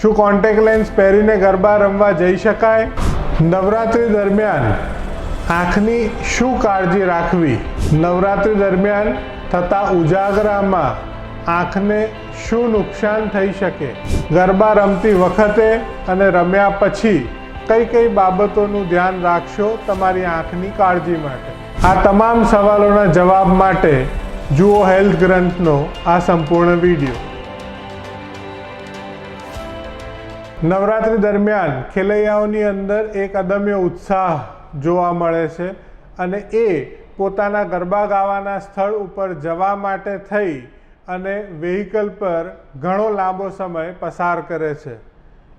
શું contact lens પહેરીને ગરબા રમવા જઈ શકાય? નવરાત્રિ દરમિયાન આંખની શું કાળજી રાખવી? નવરાત્રિ દરમિયાન થતા ઉજાગરામાં આંખને શું નુકસાન થઈ શકે? ગરબા રમતી વખતે અને રમ્યા પછી કઈ કઈ બાબતોનું ધ્યાન રાખશો તમારી આંખની કાળજી માટે? આ તમામ સવાલોના જવાબ માટે જુઓ હેલ્થ ગ્રંથનો આ સંપૂર્ણ વીડિયો. નવરાત્રિ દરમિયાન ખેલૈયાઓની અંદર એક અદમ્ય ઉત્સાહ જોવા મળે છે અને એ પોતાના ગરબા ગાવાના સ્થળ ઉપર જવા માટે થઈ અને વેહિકલ પર ઘણો લાંબો સમય પસાર કરે છે.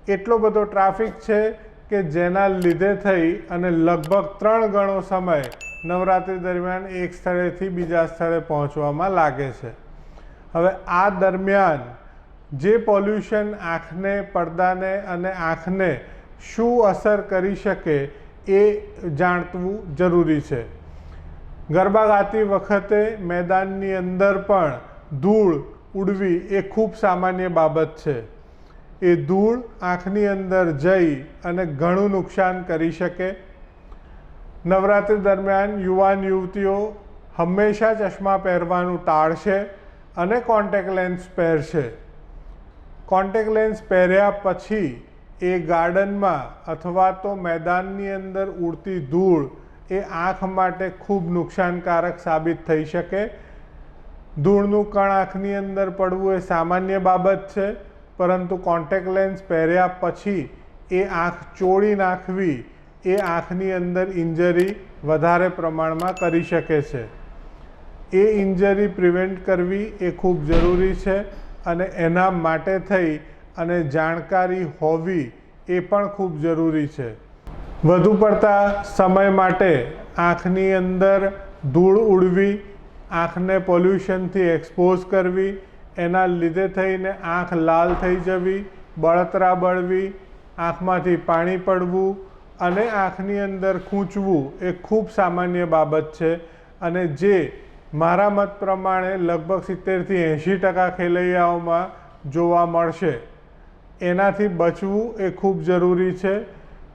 એટલો બધો ટ્રાફિક છે કે જેના લીધે થઈ અને લગભગ ત્રણ ગણો સમય નવરાત્રિ દરમિયાન એક સ્થળેથી બીજા સ્થળે પહોંચવામાં લાગે છે. હવે આ દરમિયાન જે પોલ્યુશન આંખને, પડદાને અને આંખને શું અસર કરી શકે એ જાણવું જરૂરી છે. ગરબા ગાતી વખતે મેદાનની અંદર પણ ધૂળ ઉડવી એ ખૂબ સામાન્ય બાબત છે. એ ધૂળ આંખની અંદર જઈ અને ઘણું નુકસાન કરી શકે. નવરાત્રિ દરમિયાન યુવાન યુવતીઓ હંમેશા ચશ્મા પહેરવાનું ટાળશે અને કોન્ટેક્ટ લેન્સ પહેરશે. કોન્ટેક્ટ લેન્સ પહેર્યા પછી એ ગાર્ડનમાં અથવા તો મેદાનની અંદર ઉડતી ધૂળ એ આંખ માટે ખૂબ નુકસાનકારક સાબિત થઈ શકે. ધૂળનું કણ આંખની અંદર પડવું એ સામાન્ય બાબત છે, પરંતુ કોન્ટેક્ટ લેન્સ પહેર્યા પછી એ આંખ ચોળી નાખવી એ આંખની અંદર ઇન્જરી વધારે પ્રમાણમાં કરી શકે છે. એ ઇન્જરી પ્રિવેન્ટ કરવી એ ખૂબ જરૂરી છે. અને એના માટે થઈ અને જાણકારી હોવી એ પણ ખૂબ જરૂરી છે. વધુ પડતા સમય માટે આંખની અંદર ધૂળ ઉડવી, આંખને પોલ્યુશનથી એક્સપોઝ કરવી, એના લીધે થઈને આંખ લાલ થઈ જવી, બળતરા બળવી, આંખમાંથી પાણી પડવું અને આંખની અંદર ખૂંચવું એ ખૂબ સામાન્ય બાબત છે અને જે મારા મત પ્રમાણે લગભગ સિત્તેરથી એંશી ટકા ખેલૈયાઓમાં જોવા મળશે. એનાથી બચવું એ ખૂબ જરૂરી છે,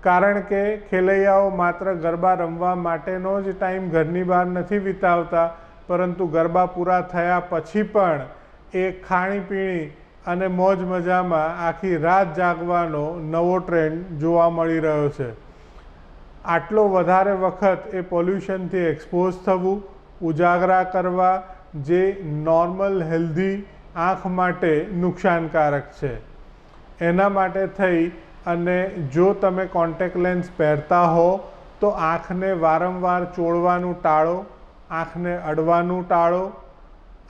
કારણ કે ખેલૈયાઓ માત્ર ગરબા રમવા માટેનો જ ટાઈમ ઘરની બહાર નથી વિતાવતા, પરંતુ ગરબા પૂરા થયા પછી પણ એ ખાણીપીણી અને મોજ મજામાં આખી રાત જાગવાનો નવો ટ્રેન્ડ જોવા મળી રહ્યો છે. આટલો વધારે વખત એ પોલ્યુશનથી એક્સપોઝ થવું ઉજાગરા કરવા જે નોર્મલ, હેલ્ધી આંખ માટે નુકસાનકારક છે. એના માટે થઈ અને જો તમે કોન્ટેક્ટ લેન્સ પહેરતા હો, તો આંખને વારંવાર ચોળવાનું ટાળો, આંખને અડવાનું ટાળો,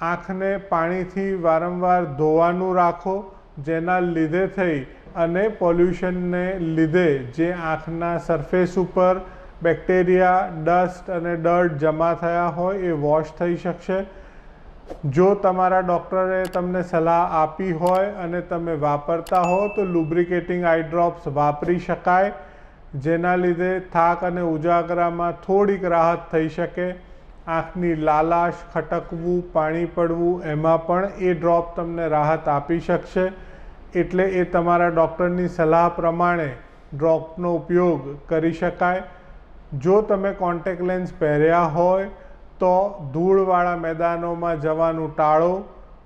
આંખને પાણીથી વારંવાર ધોવાનું રાખો, જેના લીધે થઈ અને પોલ્યુશનને લીધે જે આંખના સરફેસ ઉપર બેક્ટેરિયા, ડસ્ટ અને ડર્ટ જમા થયા હોય એ વોશ થઈ શકશે. જો તમારા ડૉક્ટરે તમને સલાહ આપી હોય અને તમે વાપરતા હો, તો લુબ્રિકેટિંગ આઈ ડ્રોપ્સ વાપરી શકાય, જેના લીધે થાક અને ઉજાગરામાં થોડીક રાહત થઈ શકે. આંખની લાલાશ ખટકવું, પાણી પડવું, એમાં પણ એ ડ્રોપ તમને રાહત આપી શકશે. એટલે એ તમારા ડૉક્ટરની સલાહ પ્રમાણે ડ્રોપનો ઉપયોગ કરી શકાય. જો તમે કોન્ટેક લેન્સ પહેર્યા હોય, તો ધૂળવાળા મેદાનોમાં જવાનું ટાળો,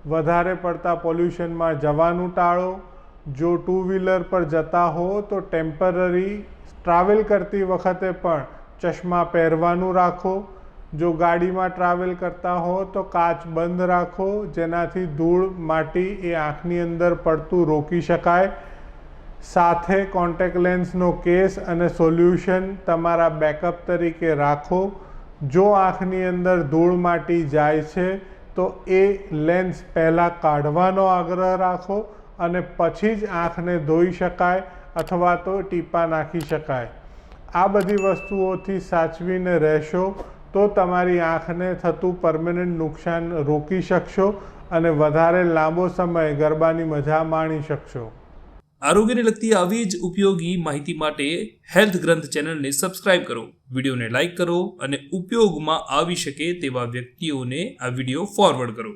વધારે પડતા પોલ્યુશનમાં જવાનું ટાળો. જો ટુ વ્હીલર પર જતા હો, તો ટેમ્પરરી ટ્રાવેલ કરતી વખતે પણ ચશ્મા પહેરવાનું રાખો. જો ગાડીમાં ટ્રાવેલ કરતા હો, તો કાચ બંધ રાખો, જેનાથી ધૂળ, માટી એ આંખની અંદર પડતું રોકી શકાય. સાથે કોન્ટેક લેન્સનો કેસ અને સોલ્યુશન તમારા બેકઅપ તરીકે રાખો. જો આંખની અંદર ધૂળ માટી જાય છે, તો એ લેન્સ પહેલાં કાઢવાનો આગ્રહ રાખો અને પછી જ આંખને ધોઈ શકાય અથવા તો ટીપા નાખી શકાય. આ બધી વસ્તુઓથી સાચવીને રહેશો તો તમારી આંખને થતું પરમેનન્ટ નુકસાન રોકી શકશો અને વધારે લાંબો સમય ગરબાની મજા માણી શકશો. આરોગ્યને લગતી આવી જ ઉપયોગી માહિતી માટે હેલ્થ ગ્રંથ ચેનલને સબસ્ક્રાઇબ કરો. વિડીયોને લાઇક કરો અને ઉપયોગમાં આવી શકે તેવા વ્યક્તિઓને આ વીડિયો ફોરવર્ડ કરો.